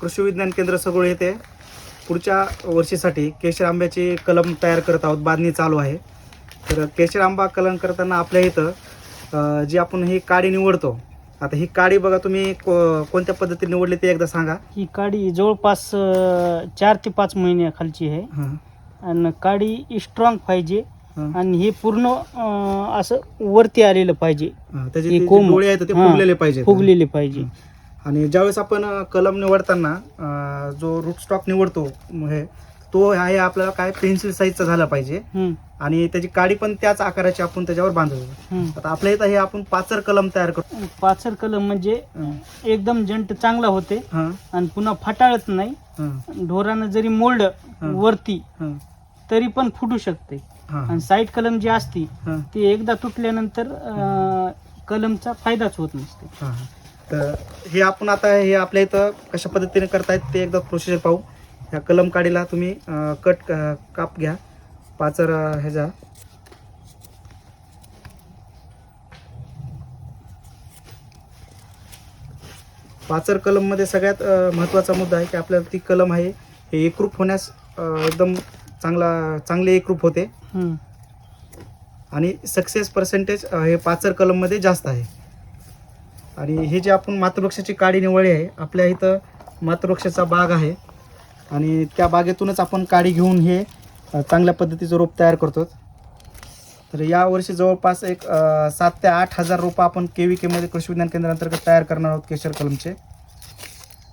कृषी विज्ञान केंद्र सगोळे येथे पुढच्या वर्षीसाठी केशर आंब्याची कलम तयार करत आहोत. बांधणी चालू आहे. तर केशर आंबा कलम करताना आपल्या इथं जी आपण ही काडी निवडतो आता ही काडी बघा तुम्ही कोणत्या पद्धतीने निवडली ते एकदा सांगा. ही काडी जवळपास चार ते पाच महिन्याखालची आहे. आणि काडी स्ट्रॉंग पाहिजे आणि हे पूर्ण असं वरती आलेलं पाहिजे. त्याचे आहेत ते फुगलेले पाहिजे फुगलेले पाहिजे. आणि ज्यावेळेस आपण कलम निवडताना जो रूट स्टॉक निवडतो हे तो आहे आपल्याला काय पेन्सिल साईजचा झाला पाहिजे. आणि त्याची काडी पण त्याच आकाराची आपण त्याच्यावर बांधतो. आता आपल्या इथं हे आपण पाचर कलम तयार करतो. पाचर कलम म्हणजे एकदम जंट चांगला होते. आणि पुन्हा फाटाळत नाही. ढोरानं जरी मोल्ड वरती तरी पण फुटू शकते. आणि साईड कलम जी असती ती एकदा तुटल्यानंतर कलमचा फायदाच होत नसते. तर हे आपण आता हे आपल्या इथं कशा पद्धतीने करतायत ते एकदा प्रोसिजर पाहू. ह्या कलम काडीला तुम्ही कट काप घ्या. पाचर अं, ह्याचा पाचर कलममध्ये सगळ्यात महत्त्वाचा मुद्दा आहे की आपल्याला ती कलम आहे हे एकरूप होण्यास एकदम चांगला चांगले एकरूप होते. आणि सक्सेस पर्सेंटेज हे पाचर कलममध्ये जास्त आहे. आणि हे जे आपण मातृवृक्षाची काडी निवडली आहे आपल्या इथं मातृवृक्षाचा बाग आहे. आणि त्या बागेतूनच आपण काडी घेऊन हे चांगल्या पद्धतीचं रोप तयार करतो. तर यावर्षी जवळपास एक सात ते आठ हजार रोपं आपण के व्ही केमध्ये कृषी विज्ञान केंद्रांतर्गत तयार करणार आहोत केशर कलमचे.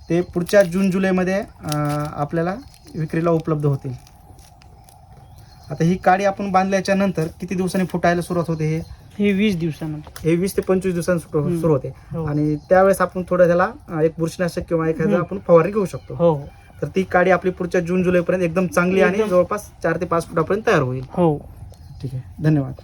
ते पुढच्या जून जुलैमध्ये आपल्याला विक्रीला उपलब्ध होतील. आता ही काडी आपण बांधल्याच्या नंतर किती दिवसांनी फुटायला सुरुवात होते हे हे वीस दिवसानंतर. हे वीस ते पंचवीस दिवसांनी सुरू. सुरू होते हो. आणि त्यावेळेस आपण थोडं त्याला अं, एक बुरशीनाशक किंवा एखादं हम्म. आपण फवारणी घेऊ शकतो. हो. हो तर ती काडी आपली पुढच्या जून जुलैपर्यंत एकदम चांगली आणि एकदम- जवळपास चार ते पाच फुटापर्यंत तयार होईल. हो. ठीक आहे. धन्यवाद.